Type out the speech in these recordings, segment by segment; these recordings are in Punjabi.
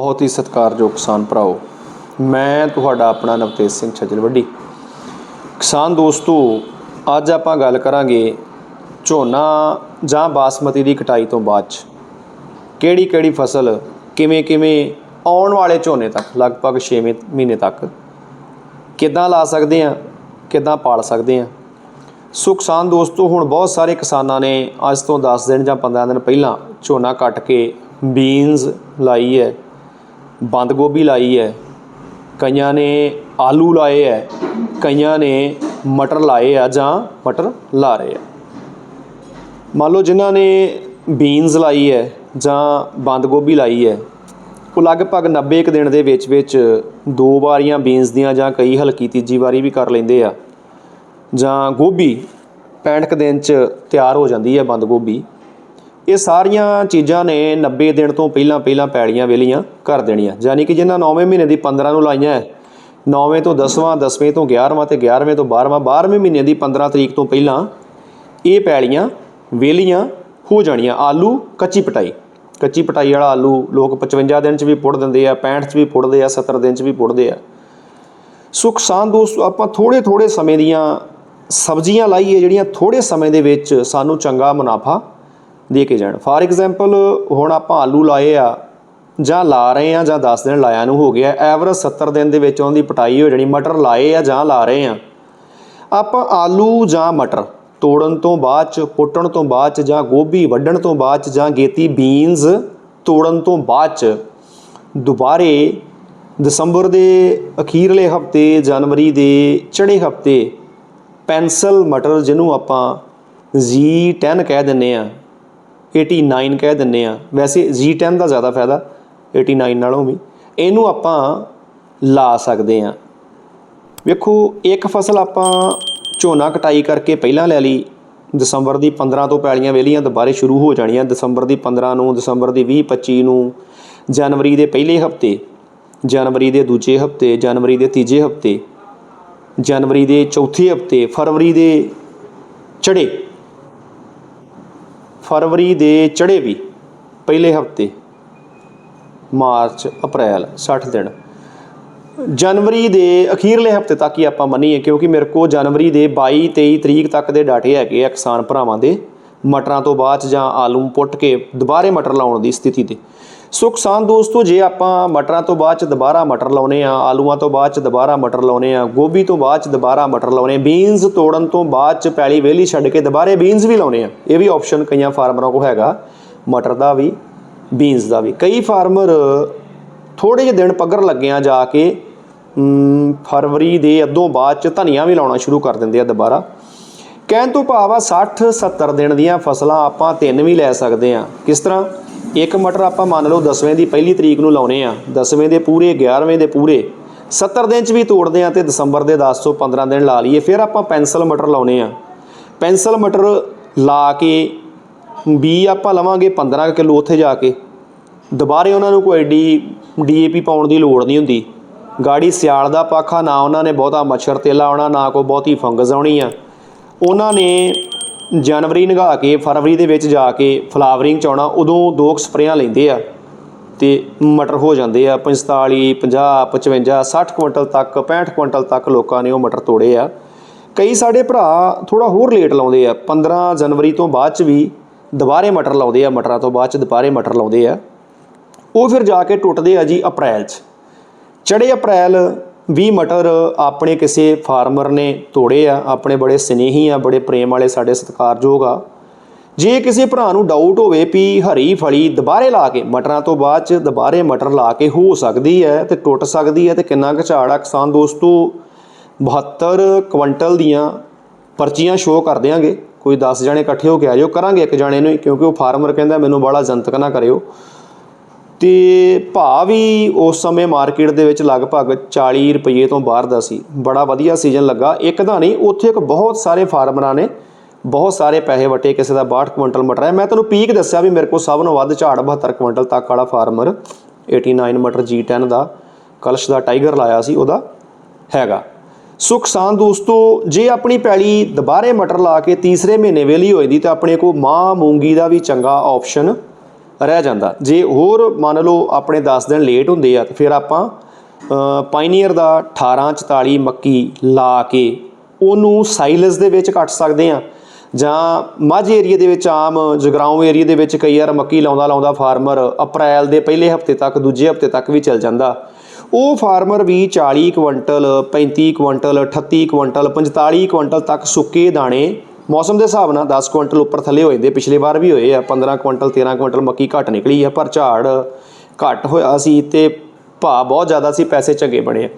ਬਹੁਤ ਹੀ ਸਤਿਕਾਰਯੋਗ ਕਿਸਾਨ ਭਰਾਓ, ਮੈਂ ਤੁਹਾਡਾ ਆਪਣਾ ਨਵਤੇਜ ਸਿੰਘ ਛਜਲਵੱਡੀ ਕਿਸਾਨ ਦੋਸਤੋ, ਅੱਜ ਆਪਾਂ ਗੱਲ ਕਰਾਂਗੇ ਝੋਨਾ ਜਾਂ ਬਾਸਮਤੀ ਦੀ ਕਟਾਈ ਤੋਂ ਬਾਅਦ ਚ। ਕਿਹੜੀ ਕਿਹੜੀ ਫਸਲ ਕਿਵੇਂ ਕਿਵੇਂ ਆਉਣ ਵਾਲੇ ਝੋਨੇ ਤੱਕ, ਲਗਭਗ 6 ਮਹੀਨੇ ਤੱਕ, ਕਿੱਦਾਂ ਲਾ ਸਕਦੇ ਆ ਕਿੱਦਾਂ ਪਾਲ ਸਕਦੇ ਆ ਸੋ ਕਿਸਾਨ ਦੋਸਤੋ, ਹੁਣ ਬਹੁਤ ਸਾਰੇ ਕਿਸਾਨਾਂ ਨੇ ਅੱਜ ਤੋਂ 10 ਦਿਨ ਜਾਂ 15 ਦਿਨ ਪਹਿਲਾਂ ਝੋਨਾ ਕੱਟ ਕੇ ਬੀਨਸ ਲਾਈ ਹੈ। ਬੰਦ ਗੋਭੀ ਲਾਈ ਹੈ। ਕਈਆਂ ਨੇ ਆਲੂ ਲਾਏ ਹੈ। ਕਈਆਂ ਨੇ ਮਟਰ ਲਾਏ ਆ ਜਾਂ ਮਟਰ ਲਾ ਰਹੇ ਆ ਮੰਨ ਲਓ ਜਿਨ੍ਹਾਂ ਨੇ ਬੀਨਸ ਲਾਈ ਹੈ ਜਾਂ ਬੰਦ ਗੋਭੀ ਲਾਈ ਹੈ, ਉਹ ਲਗਭਗ 90 ਕੁ ਦਿਨ ਦੇ ਵਿੱਚ ਵਿੱਚ ਦੋ ਵਾਰੀਆਂ ਬੀਨਸ ਦੀਆਂ ਜਾਂ ਕਈ ਹਲਕੀ ਤੀਜੀ ਵਾਰੀ ਵੀ ਕਰ ਲੈਂਦੇ ਆ ਜਾਂ ਗੋਭੀ 65 ਕੁ ਦਿਨ ਚ ਤਿਆਰ ਹੋ ਜਾਂਦੀ ਹੈ ਬੰਦ ਗੋਭੀ। ਇਹ ਸਾਰੀਆਂ ਚੀਜ਼ਾਂ ਨੇ 90 ਦਿਨ ਤੋਂ ਪਹਿਲਾਂ ਪਹਿਲਾਂ ਪੈੜੀਆਂ ਵੇਲੀਆਂ ਕਰ ਦੇਣੀਆਂ। ਯਾਨੀ ਕਿ ਜਿਨ੍ਹਾਂ 9ਵੇਂ ਮਹੀਨੇ ਦੀ 15 ਨੂੰ ਲਾਈਆਂ ਹੈ 9ਵੇਂ ਤੋਂ 10ਵਾਂ 10ਵੇਂ ਤੋਂ 11ਵਾਂ ਤੇ 11ਵੇਂ ਤੋਂ 12ਵਾਂ 12ਵੇਂ ਮਹੀਨੇ ਦੀ 15 ਤਰੀਕ ਤੋਂ ਪਹਿਲਾਂ ਇਹ ਪੈੜੀਆਂ ਵੇਲੀਆਂ ਹੋ ਜਾਣੀਆਂ। ਆਲੂ ਕੱਚੀ ਪਟਾਈ। ਕੱਚੀ ਪਟਾਈ ਵਾਲਾ ਆਲੂ ਲੋਕ 55 ਦਿਨ ਚ ਵੀ ਪੁੱਟ ਦਿੰਦੇ ਆ 65 ਚ ਵੀ ਪੁੱਟਦੇ ਆ 70 ਦਿਨ ਚ ਵੀ ਪੁੱਟਦੇ ਆ। ਸੋ ਕਿਸਾਨ ਦੋਸਤੋ, ਆਪਾਂ ਥੋੜੇ ਥੋੜੇ ਸਮੇਂ ਦੀਆਂ ਸਬਜ਼ੀਆਂ ਲਾਈਏ, ਜਿਹੜੀਆਂ ਥੋੜੇ ਸਮੇਂ ਦੇ ਵਿੱਚ ਸਾਨੂੰ ਚੰਗਾ ਮੁਨਾਫਾ ਦੇ ਕੇ ਜਾਣ। ਫਾਰ ਐਗਜ਼ਾਮਪਲ ਹੁਣ ਆਪਾਂ ਆਲੂ ਲਾਏ ਆ, ਜਾਂ ਲਾ ਰਹੇ ਆ, ਜਾਂ 10 ਦਿਨ ਲਾਇਆ ਨੂੰ ਹੋ ਗਿਆ, ਐਵਰੇਜ 70 ਦਿਨ ਦੇ ਵਿੱਚ ਉਹਦੀ ਪਟਾਈ ਹੋ ਜਾਣੀ, ਮਟਰ ਲਾਏ ਆ ਜਾਂ ਲਾ ਰਹੇ ਆ। ਆਪਾਂ ਆਲੂ ਜਾਂ ਮਟਰ ਤੋੜਨ ਤੋਂ ਬਾਅਦ ਚ, ਪੁੱਟਣ ਤੋਂ ਬਾਅਦ ਚ, ਜਾਂ ਗੋਭੀ ਵੱਢਣ ਤੋਂ ਬਾਅਦ ਚ, ਜਾਂ ਗੇਤੀ ਬੀਨਸ ਤੋੜਨ ਤੋਂ ਬਾਅਦ ਚ, ਦੁਬਾਰੇ ਦਸੰਬਰ ਦੇ ਅਖੀਰਲੇ ਹਫ਼ਤੇ, ਜਨਵਰੀ ਦੇ ਚੜੇ ਹਫ਼ਤੇ, ਪੈਨਸਲ ਮਟਰ ਜਿਹਨੂੰ ਆਪਾਂ Z10 ਕਹਿ ਦਿੰਨੇ ਆ 89 ਕਹਿ ਦਿੰਨੇ ਆ ਵੈਸੇ Z10 ਦਾ ਜ਼ਿਆਦਾ ਫਾਇਦਾ 89 ਨਾਲੋਂ ਵੀ। ਇਹਨੂੰ ਆਪਾਂ ਲਾ ਸਕਦੇ ਆ ਵੇਖੋ, ਇੱਕ ਫਸਲ ਆਪਾਂ ਝੋਨਾ ਕਟਾਈ ਕਰਕੇ ਪਹਿਲਾਂ ਲੈ ਲਈ। ਦਸੰਬਰ ਦੀ 15 ਤੋਂ ਪੈਲੀਆਂ ਵੇਲੀਆਂ ਦੁਬਾਰੇ ਸ਼ੁਰੂ ਹੋ ਜਾਣੀਆਂ। ਦਸੰਬਰ ਦੀ 15 ਨੂੰ, ਦਸੰਬਰ ਦੀ 20 25 ਨੂੰ। ਜਨਵਰੀ ਦੇ ਪਹਿਲੇ ਹਫ਼ਤੇ, ਜਨਵਰੀ ਦੇ ਦੂਜੇ ਹਫ਼ਤੇ, ਜਨਵਰੀ ਦੇ ਤੀਜੇ ਹਫ਼ਤੇ, ਜਨਵਰੀ ਦੇ ਚੌਥੇ ਹਫ਼ਤੇ, ਫਰਵਰੀ ਦੇ ਚੜੇ ਫਰਵਰੀ ਦੇ ਚੜੇ ਵੀ ਪਹਿਲੇ ਹਫ਼ਤੇ ਮਾਰਚ, ਅਪ੍ਰੈਲ 60 ਦਿਨ। ਜਨਵਰੀ ਦੇ ਅਖੀਰਲੇ ਹਫ਼ਤੇ ਤੱਕ ਹੀ ਆਪਾਂ ਮੰਨੀਏ, ਕਿਉਂਕਿ ਮੇਰੇ ਕੋਲ ਜਨਵਰੀ ਦੇ 22 23 ਤਰੀਕ ਤੱਕ ਦੇ ਡਾਟੇ ਹੈਗੇ ਆ ਕਿਸਾਨ ਭਰਾਵਾਂ ਦੇ। ਮਟਰਾਂ ਤੋਂ ਬਾਅਦ 'ਚ ਜਾਂ ਆਲੂ ਪੁੱਟ ਕੇ ਦੁਬਾਰੇ ਮਟਰ ਲਾਉਣ ਦੀ ਸਥਿਤੀ ਤੇ। ਸੋ ਕਿਸਾਨ ਦੋਸਤੋ, ਜੇ ਆਪਾਂ ਮਟਰਾਂ ਤੋਂ ਬਾਅਦ 'ਚ ਦੁਬਾਰਾ ਮਟਰ ਲਾਉਨੇ ਆ, ਆਲੂਆਂ ਤੋਂ ਬਾਅਦ 'ਚ ਦੁਬਾਰਾ ਮਟਰ ਲਾਉਨੇ ਆ, ਗੋਭੀ ਤੋਂ ਬਾਅਦ 'ਚ ਦੁਬਾਰਾ ਮਟਰ ਲਾਉਨੇ, ਬੀਨਸ ਤੋੜਨ ਤੋਂ ਬਾਅਦ 'ਚ ਪੈਲੀ ਵੇਲੀ ਛੱਡ ਕੇ ਦੁਬਾਰੇ ਬੀਨਸ ਵੀ ਲਾਉਨੇ ਆ, ਇਹ ਵੀ ਆਪਸ਼ਨ ਕਈਆਂ ਫਾਰਮਰਾਂ ਕੋਲ ਹੈਗਾ, ਮਟਰ ਦਾ ਵੀ, ਬੀਨਸ ਦਾ ਵੀ। ਕਈ ਫਾਰਮਰ ਥੋੜੇ ਜਿਹੇ ਦਿਨ ਪੱਗਰ ਲੱਗਿਆ ਜਾ ਕੇ ਫਰਵਰੀ ਦੇ ਅੱਧੋਂ ਬਾਅਦ ਚ ਧਨੀਆ ਵੀ ਲਾਉਣਾ ਸ਼ੁਰੂ ਕਰ ਦਿੰਦੇ ਆ ਦੁਬਾਰਾ। ਕਹਿਣ ਤੋਂ ਭਾਵ ਆ 60 70 ਦਿਨ ਦੀਆਂ ਫਸਲਾਂ ਆਪਾਂ ਤਿੰਨ ਵੀ ਲੈ ਸਕਦੇ ਆ। ਕਿਸ ਤਰ੍ਹਾਂ? ਇੱਕ ਮਟਰ ਆਪਾਂ ਮੰਨ ਲਓ 10ਵੇਂ ਦੀ ਪਹਿਲੀ ਤਰੀਕ ਨੂੰ ਲਾਉਨੇ ਆ 10ਵੇਂ ਦੇ ਪੂਰੇ 11ਵੇਂ ਦੇ ਪੂਰੇ 70 ਦਿਨ ਚ ਵੀ ਤੋੜਦੇ ਆ ਤੇ ਦਸੰਬਰ ਦੇ 10 ਤੋਂ 15 ਦਿਨ ਲਾ ਲਈਏ, ਫਿਰ ਆਪਾਂ ਪੈਨਸਲ ਮਟਰ ਲਾਉਨੇ ਆ। ਪੈਨਸਲ ਮਟਰ ਲਾ ਕੇ ਬੀ ਆਪਾਂ ਲਵਾਂਗੇ 15 ਕਿਲੋ ਉੱਥੇ ਜਾ ਕੇ। ਦੁਬਾਰੇ ਉਹਨਾਂ ਨੂੰ ਕੋਈ ਡੀ, ਡੀਏਪੀ ਪਾਉਣ ਦੀ ਲੋੜ ਨਹੀਂ ਹੁੰਦੀ। ਗਾੜੀ ਸਿਆਲ ਦਾ ਪਾਖਾ, ਨਾ ਉਹਨਾਂ ਨੇ ਬਹੁਤਾ ਮੱਛਰ ਤੇਲਾ ਆਉਣਾ, ਨਾ ਕੋਈ ਬਹੁਤੀ ਫੰਗਸ ਆਉਣੀ ਆ। ਉਹਨਾਂ ਨੇ ਜਨਵਰੀ ਨਗਾ ਕੇ, ਫਰਵਰੀ ਦੇ ਵਿੱਚ ਜਾ ਕੇ ਫਲਾਵਰਿੰਗ ਚ ਆਉਣਾ ਉਦੋਂ ਦੋ ਕੁ ਸਪਰੇਆਂ ਲੈਂਦੇ ਆ ਤੇ ਮਟਰ ਹੋ ਜਾਂਦੇ ਆ। 45 50 55 60 ਕੁਇੰਟਲ ਤੱਕ 65 ਕੁਇੰਟਲ ਤੱਕ ਲੋਕਾਂ ਨੇ ਉਹ ਮਟਰ ਤੋੜੇ ਆ। ਕਈ ਸਾਡੇ ਭਰਾ ਥੋੜਾ ਹੋਰ ਲੇਟ ਲਾਉਂਦੇ ਆ। 15 ਜਨਵਰੀ ਤੋਂ ਬਾਅਦ ਚ ਵੀ ਦੁਬਾਰੇ ਮਟਰ ਲਾਉਂਦੇ ਆ, ਮਟਰਾਂ ਤੋਂ ਬਾਅਦ ਚ ਦੁਬਾਰੇ ਮਟਰ ਲਾਉਂਦੇ ਆ। ਉਹ ਫਿਰ ਜਾ ਕੇ ਟੁੱਟਦੇ ਆ ਜੀ ਅਪ੍ਰੈਲ 'ਚ। ਚੜੇ ਅਪ੍ਰੈਲ 20 ਮਟਰ ਆਪਣੇ ਕਿਸੇ ਫਾਰਮਰ ਨੇ ਤੋੜੇ ਆ ਆਪਣੇ ਬੜੇ ਸਨੇਹੀ ਆ ਬੜੇ ਪ੍ਰੇਮ ਵਾਲੇ ਸਾਡੇ ਸਤਿਕਾਰਯੋਗ ਆ। ਜੇ ਕਿਸੇ ਭਰਾ ਨੂੰ ਡਾਊਟ ਹੋਵੇ ਵੀ ਹਰੀ ਫਲੀ ਦੁਬਾਰੇ ਲਾ ਕੇ ਮਟਰਾਂ ਤੋਂ ਬਾਅਦ ਚ ਦੁਬਾਰੇ ਮਟਰ ਲਾ ਕੇ ਹੋ ਸਕਦੀ ਹੈ ਤੇ ਟੁੱਟ ਸਕਦੀ ਹੈ ਤੇ ਕਿੰਨਾ ਕੁ ਝਾੜ ਆ ਕਿਸਾਨ ਦੋਸਤੋ 72 ਕੁਇੰਟਲ ਦੀਆਂ ਪਰਚੀਆਂ ਸ਼ੋਅ ਕਰ ਦਿਆਂਗੇ। ਕੋਈ 10 ਜਣੇ ਇਕੱਠੇ ਹੋ ਕੇ ਆ ਜਾਓ ਕਰਾਂਗੇ ਇੱਕ ਜਣੇ ਨੂੰ ਹੀ, ਕਿਉਂਕਿ ਉਹ ਫਾਰਮਰ ਕਹਿੰਦਾ ਮੈਨੂੰ ਬੜਾ ਜਨਤਕ ਨਾ ਕਰਿਓ। ਤੇ ਭਾਅ ਵੀ ਉਸ ਸਮੇਂ ਮਾਰਕੀਟ ਦੇ ਵਿੱਚ ਲਗਭਗ 40 ਰੁਪਏ ਤੋਂ ਬਾਹਰ ਦਾ ਸੀ। ਬੜਾ ਵਧੀਆ ਸੀਜ਼ਨ ਲੱਗਾ। ਇੱਕ ਦਾ ਨਹੀਂ, ਉੱਥੇ ਇੱਕ ਬਹੁਤ ਸਾਰੇ ਫਾਰਮਰਾਂ ਨੇ ਬਹੁਤ ਸਾਰੇ ਪੈਸੇ ਵਟੇ, ਕਿਸੇ ਦਾ 62 ਕੁਇੰਟਲ ਮਟਰ ਹੈ। ਮੈਂ ਤੁਹਾਨੂੰ ਪੀਕ ਦੱਸਿਆ ਵੀ ਮੇਰੇ ਕੋਲ ਸਭ ਨੂੰ ਵੱਧ ਝਾੜ 72 ਕੁਇੰਟਲ ਤੱਕ ਵਾਲਾ ਫਾਰਮਰ 89 ਮਟਰ G10 ਦਾ, ਕਲਸ਼ ਦਾ ਟਾਈਗਰ ਲਾਇਆ ਸੀ, ਉਹਦਾ ਹੈਗਾ। ਸੋ ਕਿਸਾਨ ਦੋਸਤੋ, ਜੇ ਆਪਣੀ ਪੈਲੀ ਦੁਬਾਰੇ ਮਟਰ ਲਾ ਕੇ ਤੀਸਰੇ ਮਹੀਨੇ ਵੇਲੀ ਹੋਈ ਦੀ, ਤਾਂ ਆਪਣੇ ਕੋਲ ਮਾਂ ਮੂੰਗੀ ਦਾ ਵੀ ਚੰਗਾ ਆਪਸ਼ਨ ਰਹਿ ਜਾਂਦਾ। ਜੇ ਹੋਰ ਮੰਨ ਲਓ ਆਪਣੇ 10 ਦਿਨ ਲੇਟ ਹੁੰਦੇ ਆ, ਤਾਂ ਫਿਰ ਆਪਾਂ ਪਾਈਨੀਅਰ ਦਾ 1844 ਮੱਕੀ ਲਾ ਕੇ ਉਹਨੂੰ ਸਾਈਲਸ ਦੇ ਵਿੱਚ ਕੱਟ ਸਕਦੇ ਆ। ਜਾਂ ਮਾਝੇ ਏਰੀਆ ਦੇ ਵਿੱਚ ਆਮ, ਜਗਰਾਉਂ ਏਰੀਆ ਦੇ ਵਿੱਚ ਕਈ ਵਾਰ ਮੱਕੀ ਲਾਉਂਦਾ ਲਾਉਂਦਾ ਫਾਰਮਰ ਅਪ੍ਰੈਲ ਦੇ ਪਹਿਲੇ ਹਫ਼ਤੇ ਤੱਕ, ਦੂਜੇ ਹਫ਼ਤੇ ਤੱਕ ਵੀ ਚੱਲ ਜਾਂਦਾ। ਉਹ ਫਾਰਮਰ ਵੀ 40 ਕੁਇੰਟਲ 35 ਕੁਇੰਟਲ 38 ਕੁਇੰਟਲ 45 ਕੁਇੰਟਲ ਤੱਕ ਸੁੱਕੇ ਦਾਣੇ ਮੌਸਮ ਦੇ ਹਿਸਾਬ ਨਾਲ 10 ਕੁਇੰਟਲ ਉੱਪਰ ਥੱਲੇ ਹੋ ਜਾਂਦੇ ਪਿਛਲੇ ਵਾਰ ਵੀ ਹੋਏ ਆ 15 ਕੁਇੰਟਲ 13 ਕੁਇੰਟਲ ਮੱਕੀ ਘੱਟ ਨਿਕਲੀ ਆ, ਪਰ ਝਾੜ ਘੱਟ ਹੋਇਆ ਸੀ ਤੇ ਭਾਅ ਬਹੁਤ ਜ਼ਿਆਦਾ ਸੀ, ਪੈਸੇ ਚੰਗੇ ਬਣੇ ਆ।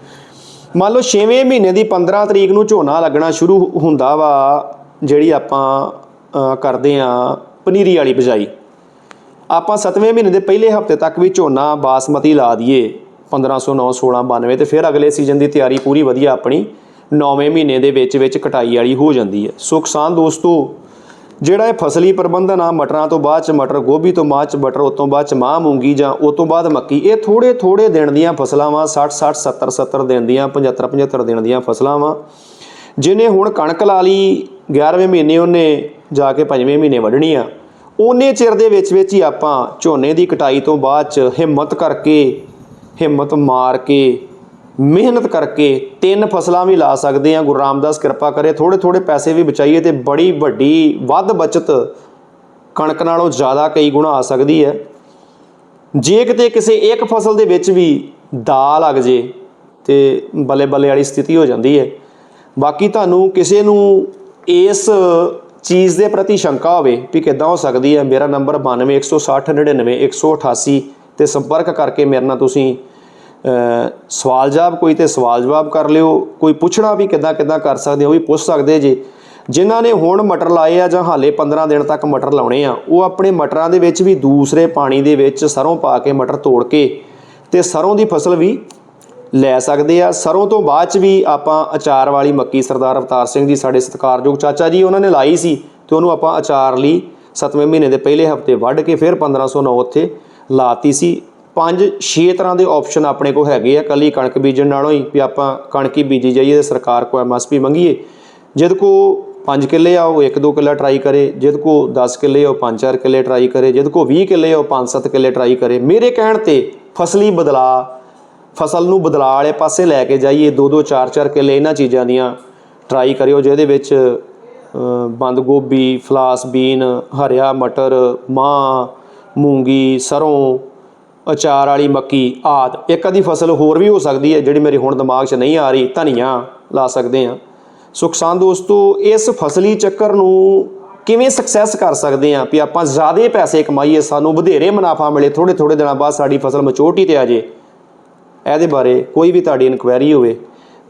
ਮੰਨ ਲਓ 6ਵੇਂ ਮਹੀਨੇ ਦੀ 15 ਤਰੀਕ ਨੂੰ ਝੋਨਾ ਲੱਗਣਾ ਸ਼ੁਰੂ ਹੁੰਦਾ ਵਾ, ਜਿਹੜੀ ਆਪਾਂ ਕਰਦੇ ਆ ਪਨੀਰੀ ਵਾਲੀ ਬਿਜਾਈ। ਆਪਾਂ 7ਵੇਂ ਮਹੀਨੇ ਦੇ ਪਹਿਲੇ ਹਫ਼ਤੇ ਤੱਕ ਵੀ ਝੋਨਾ ਬਾਸਮਤੀ ਲਾ ਦਈਏ 1509 1692 ਤੇ ਫਿਰ ਅਗਲੇ ਸੀਜ਼ਨ ਦੀ ਤਿਆਰੀ ਪੂਰੀ ਵਧੀਆ ਆਪਣੀ 9ਵੇਂ ਮਹੀਨੇ ਦੇ ਵਿੱਚ ਵਿੱਚ ਕਟਾਈ ਵਾਲੀ ਹੋ ਜਾਂਦੀ ਹੈ। ਸੋ ਕਿਸਾਨ ਦੋਸਤੋ, ਜਿਹੜਾ ਇਹ ਫਸਲੀ ਪ੍ਰਬੰਧਨ ਆ, ਮਟਰਾਂ ਤੋਂ ਬਾਅਦ ਚ ਮਟਰ, ਗੋਭੀ ਤੋਂ ਬਾਅਦ ਚ ਮਟਰ, ਉਸ ਤੋਂ ਬਾਅਦ ਚ ਮਾਂ ਮੂੰਗੀ ਜਾਂ ਉਸ ਤੋਂ ਬਾਅਦ ਮੱਕੀ, ਇਹ ਥੋੜੇ ਥੋੜੇ ਦਿਨ ਦੀਆਂ ਫਸਲਾਂ ਵਾ 60 60 70 70 ਦਿਨ ਦੀਆਂ 75 75 ਦਿਨ ਦੀਆਂ ਫਸਲਾਂ ਵਾ ਜਿਹਨੇ ਹੁਣ ਕਣਕ ਲਾ ਲਈ 11ਵੇਂ ਮਹੀਨੇ ਉਹਨੇ ਜਾ ਕੇ 5ਵੇਂ ਮਹੀਨੇ ਵੱਢਣੀ ਆ। ਉਹਨੇ ਚਿਰ ਦੇ ਵਿੱਚ ਵਿੱਚ ਹੀ ਆਪਾਂ ਝੋਨੇ ਦੀ ਕਟਾਈ ਤੋਂ ਬਾਅਦ ਚ ਹਿੰਮਤ ਕਰਕੇ, ਹਿੰਮਤ ਮਾਰ ਕੇ ਮਿਹਨਤ ਕਰਕੇ ਤਿੰਨ ਫਸਲਾਂ ਵੀ ਲਾ ਸਕਦੇ ਆ ਗੁਰੂ ਰਾਮਦਾਸ ਕਿਰਪਾ ਕਰੇ ਥੋੜੇ ਥੋੜੇ ਪੈਸੇ ਵੀ ਬਚਾਈਏ ਤੇ ਬੜੀ ਵੱਡੀ ਵੱਧ ਬਚਤ ਕਣਕ ਨਾਲੋਂ ਜ਼ਿਆਦਾ ਕਈ ਗੁਣਾ ਆ ਸਕਦੀ ਹੈ। ਜੇ ਕਿਤੇ ਕਿਸੇ ਇੱਕ ਫਸਲ ਦੇ ਵਿੱਚ ਵੀ ਦਾਲ ਲੱਗ ਜੇ ਤੇ ਬੱਲੇ ਬੱਲੇ ਵਾਲੀ ਸਥਿਤੀ ਹੋ ਜਾਂਦੀ ਹੈ। ਬਾਕੀ ਤੁਹਾਨੂੰ ਕਿਸੇ ਨੂੰ ਇਸ ਚੀਜ਼ ਦੇ ਪ੍ਰਤੀ ਸ਼ੰਕਾ ਹੋਵੇ ਵੀ ਕਿੱਦਾਂ ਹੋ ਸਕਦੀ ਹੈ, ਮੇਰਾ ਨੰਬਰ 9216991188 ਤੇ ਸੰਪਰਕ ਕਰਕੇ ਮੇਰੇ ਨਾਲ ਤੁਸੀਂ ਸਵਾਲ ਜਵਾਬ ਕੋਈ ਤੇ ਸਵਾਲ ਜਵਾਬ ਕਰ ਲਿਓ, ਕੋਈ ਪੁੱਛਣਾ ਵੀ ਕਿੱਦਾਂ ਕਿੱਦਾਂ ਕਰ ਸਕਦੇ ਹੋ ਉਹ ਵੀ ਪੁੱਛ ਸਕਦੇ ਜੇ। ਜਿਨ੍ਹਾਂ ਨੇ ਹੁਣ ਮਟਰ ਲਾਏ ਆ ਜਾਂ ਹਾਲੇ 15 ਦਿਨ ਤੱਕ ਮਟਰ ਲਾਉਣੇ ਆ, ਉਹ ਆਪਣੇ ਮਟਰਾਂ ਦੇ ਵਿੱਚ ਵੀ ਦੂਸਰੇ ਪਾਣੀ ਦੇ ਵਿੱਚ ਸਰੋਂ ਪਾ ਕੇ ਮਟਰ ਤੋੜ ਕੇ ਤੇ ਸਰੋਂ ਦੀ ਫਸਲ ਵੀ ਲੈ ਸਕਦੇ ਆ। ਸਰੋਂ ਤੋਂ ਬਾਅਦ ਚ ਵੀ ਆਪਾਂ ਅਚਾਰ ਵਾਲੀ ਮੱਕੀ ਸਰਦਾਰ ਅਵਤਾਰ ਸਿੰਘ ਜੀ ਸਾਡੇ ਸਤਿਕਾਰਯੋਗ ਚਾਚਾ ਜੀ, ਉਹਨਾਂ ਨੇ ਲਾਈ ਸੀ ਤੇ ਉਹਨੂੰ ਆਪਾਂ ਅਚਾਰ ਲਈ 7ਵੇਂ ਮਹੀਨੇ ਦੇ ਪਹਿਲੇ ਹਫ਼ਤੇ ਵੱਢ ਕੇ ਫਿਰ 1509 ਉੱਥੇ ਲਾਤੀ ਸੀ। ਪੰਜ ਛੇ ਤਰ੍ਹਾਂ ਦੇ ਆਪਸ਼ਨ ਆਪਣੇ ਕੋਲ ਹੈਗੇ ਆ। ਕੱਲੀ ਕਣਕ ਬੀਜਣ ਨਾਲੋਂ ਹੀ ਵੀ ਆਪਾਂ ਕਣਕ ਹੀ ਬੀਜੀ ਜਾਈਏ ਤੇ ਸਰਕਾਰ ਕੋ ਐਮਐਸਪੀ ਮੰਗੀਏ। ਜਦ ਕੋ 5 ਕਿੱਲੇ ਆ, ਉਹ 1-2 ਕਿੱਲਾ ਟਰਾਈ ਕਰੇ। ਜਦ ਕੋ 10 ਕਿੱਲੇ ਆ, ਉਹ 5-4 ਕਿੱਲੇ ਟਰਾਈ ਕਰੇ। ਜਦ ਕੋ 20 ਕਿੱਲੇ ਆ, ਉਹ 5-7 ਕਿੱਲੇ ਟਰਾਈ ਕਰੇ। ਮੇਰੇ ਕਹਿਣ ਤੇ ਫਸਲੀ ਬਦਲਾ, ਫਸਲ ਨੂੰ ਬਦਲਾਅ ਵਾਲੇ ਪਾਸੇ ਲੈ ਕੇ ਜਾਈਏ। 2-2 4-4 ਕਿੱਲੇ ਇਹਨਾਂ ਚੀਜ਼ਾਂ ਦੀਆਂ ਟਰਾਈ ਕਰਿਓ, ਜਿਹਦੇ ਵਿੱਚ ਬੰਦ ਗੋਭੀ, ਫਲਾਸ ਬੀਨ, ਹਰਿਆ ਮਟਰ, ਮਾਂ, ਮੂੰਗੀ, ਸਰੋਂ ਅਚਾਰ ਵਾਲੀ ਮੱਕੀ ਆਦ। ਇੱਕ ਅੱਧੀ ਫਸਲ ਹੋਰ ਵੀ ਹੋ ਸਕਦੀ ਹੈ ਜਿਹੜੀ ਮੇਰੇ ਹੁਣ ਦਿਮਾਗ 'ਚ ਨਹੀਂ ਆ ਰਹੀ, ਧਨੀਆ ਲਾ ਸਕਦੇ ਆ ਸੋ ਕਿਸਾਨ ਦੋਸਤੋ, ਇਸ ਫਸਲੀ ਚੱਕਰ ਨੂੰ ਕਿਵੇਂ ਸਕਸੈਸ ਕਰ ਸਕਦੇ ਆ ਵੀ ਆਪਾਂ ਜ਼ਿਆਦਾ ਪੈਸੇ ਕਮਾਈਏ, ਸਾਨੂੰ ਵਧੇਰੇ ਮੁਨਾਫਾ ਮਿਲੇ ਥੋੜੇ ਥੋੜੇ ਦਿਨਾਂ ਬਾਅਦ ਸਾਡੀ ਫਸਲ ਮਚੋਰਟੀ ਤੇ ਆ ਜੇ। ਇਹਦੇ ਬਾਰੇ ਕੋਈ ਵੀ ਤੁਹਾਡੀ ਇਨਕੁਆਇਰੀ ਹੋਵੇ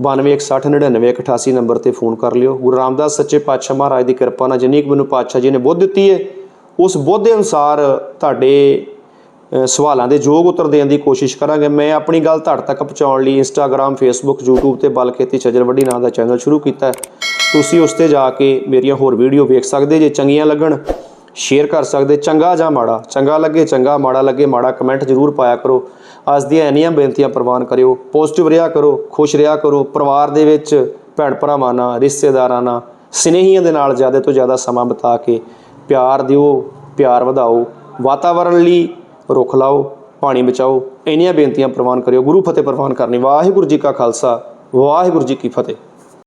9216991188 ਨੰਬਰ ਤੇ ਫੋਨ ਕਰ ਲਿਓ। ਗੁਰੂ ਰਾਮਦਾਸ ਸੱਚੇ ਪਾਤਸ਼ਾਹ ਮਹਾਰਾਜ ਦੀ ਕਿਰਪਾ ਨਾਲ ਜਿੰਨੀ ਕੁ ਮੈਨੂੰ ਪਾਤਸ਼ਾਹ ਜੀ ਨੇ ਬੁੱਧ ਦਿੱਤੀ ਹੈ, ਉਸ ਬੁੱਧ ਦੇ ਅਨੁਸਾਰ ਤੁਹਾਡੇ ਸਵਾਲਾਂ ਦੇ ਯੋਗ ਉੱਤਰ ਦੇਣ ਦੀ ਕੋਸ਼ਿਸ਼ ਕਰਾਂਗੇ। ਮੈਂ ਆਪਣੀ ਗੱਲ ਤੁਹਾਡੇ ਤੱਕ ਪਹੁੰਚਾਉਣ ਲਈ ਇੰਸਟਾਗ੍ਰam ਫੇਸਬੁੱਕ YouTube ਤੇ ਬਲਖੇਤੀ ਛਜਰਵੱਡੀ ਨਾਂ ਦਾ ਚੈਨਲ ਸ਼ੁਰੂ ਕੀਤਾ ਹੈ। ਤੁਸੀਂ ਉਸ ਤੇ ਜਾ ਕੇ ਮੇਰੀਆਂ ਹੋਰ ਵੀਡੀਓ ਵੇਖ ਸਕਦੇ, ਜੇ ਚੰਗੀਆਂ ਲੱਗਣ, ਸ਼ੇਅਰ ਕਰ ਸਕਦੇ। ਚੰਗਾ ਜਾਂ ਮਾੜਾ? ਚੰਗਾ ਲੱਗੇ, ਚੰਗਾ, ਮਾੜਾ ਲੱਗੇ, ਮਾੜਾ ਕਮੈਂਟ ਜ਼ਰੂਰ ਪਾਇਆ ਕਰੋ। ਅੱਜ ਦੀਆਂ ਇੰਨੀਆਂ ਬੇਨਤੀਆਂ ਪ੍ਰਵਾਨ ਕਰਿਓ। ਪੋਜ਼ਿਟਿਵ ਰਿਹਾ ਕਰੋ, ਖੁਸ਼ ਰਿਹਾ ਕਰੋ। ਪਰਿਵਾਰ ਦੇ ਵਿੱਚ ਭੈਣ ਭਰਾਵਾਂ ਨਾਲ, ਰਿਸ਼ਤੇਦਾਰਾਂ ਨਾਲ, ਸਨੇਹੀਆਂ ਦੇ ਨਾਲ ਜ਼ਿਆਦਾ ਤੋਂ ਜ਼ਿਆਦਾ ਸਮਾਂ ਬਿਤਾ ਕੇ ਪਿਆਰ ਦਿਓ, ਪਿਆਰ ਵਧਾਓ। ਵਾਤਾਵਰਣ ਲਈ ਰੁੱਖ ਲਾਓ, ਪਾਣੀ ਬਚਾਓ, ਇੰਨੀਆਂ ਬੇਨਤੀਆਂ ਪ੍ਰਵਾਨ ਕਰਿਓ। ਗੁਰੂ ਫਤਿਹ ਪ੍ਰਵਾਨ ਕਰਨੀ। ਵਾਹਿਗੁਰੂ ਜੀ ਕਾ ਖਾਲਸਾ, ਵਾਹਿਗੁਰੂ ਜੀ ਕੀ ਫਤਿਹ।